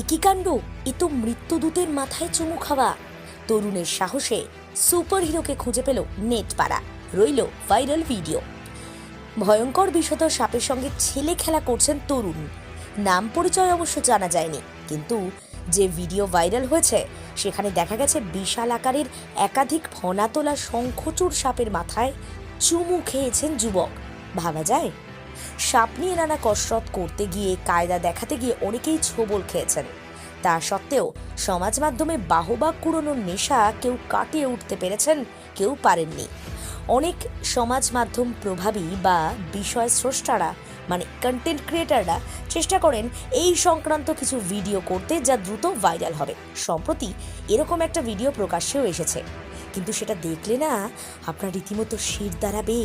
একই কাণ্ড, এ তো মৃত্যুদূতের মাথায় চুমু খাওয়া। তরুণের সাহসে সুপার হিরোকে খুঁজে পেল নেট পাড়া রইল ভাইরাল ভিডিও। ভয়ঙ্কর বিষধর সাপের সঙ্গে ছেলে খেলা করছেন তরুণ। নাম পরিচয় অবশ্য জানা যায়নি, কিন্তু যে ভিডিও ভাইরাল হয়েছে, সেখানে দেখা গেছে বিশাল আকারের একাধিক ফনা তোলা সাপের মাথায় চুমু খেয়েছেন যুবক। ভাবা যায় সাপ নিয়ে নানা কসরত করতে গিয়ে কায়দা দেখাতে গিয়ে অনেকেই ছোবল খেয়েছেন। তা সত্ত্বেও সমাজ মাধ্যমে বাহবা কুড়োনোর নেশা কেউ কাটিয়ে উঠতে পেরেছেন, কেউ পারেননি। অনেক সমাজ মাধ্যম প্রভাবী বা বিষয় স্রষ্টারা মানে কন্টেন্ট ক্রিয়েটাররা চেষ্টা করেন এই সংক্রান্ত কিছু ভিডিও করতে যা দ্রুত ভাইরাল হবে। সম্প্রতি এরকম একটা ভিডিও প্রকাশ্যেও এসেছে। কিন্তু সেটা দেখলে না আপনার রীতিমতো শির দাঁড়াবে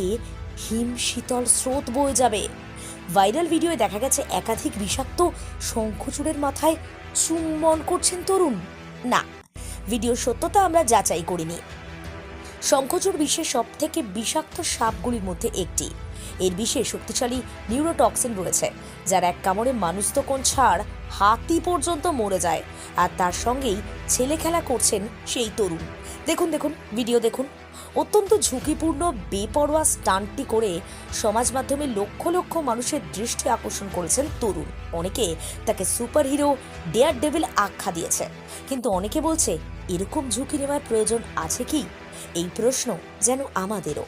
হিম শীতল স্রোত বয়ে যাবে। ভাইরাল ভিডিওয়ে দেখা গেছে একাধিক বিষাক্ত শঙ্খচূড়ের মাথায় চুম্বন করছেন তরুণ। না, ভিডিওর সত্যতা আমরা যাচাই করিনি। শঙ্খচূড় বিশ্বের সবথেকে বিষাক্ত সাপগুলির মধ্যে একটি। এর বিষে শক্তিশালী নিউরোটক্সিন রয়েছে, যার এক কামড়ে মানুষ তো কোন ছাড় হাতি পর্যন্ত মরে যায়। আর তার সঙ্গেই ছেলে খেলা করছেন সেই তরুণ। দেখুন দেখুন, ভিডিও দেখুন। অত্যন্ত ঝুঁকিপূর্ণ, বেপরোয়া স্টান্টটি করে সমাজ মাধ্যমে লক্ষ লক্ষ মানুষের দৃষ্টি আকর্ষণ করেছেন তরুণ। অনেকে তাকে সুপার হিরো ডেয়ার ডেভিল আখ্যা দিয়েছে। কিন্তু অনেকে বলছে, এরকম ঝুঁকি নেওয়ার প্রয়োজন আছে কি? এই প্রশ্ন যেন আমাদেরও।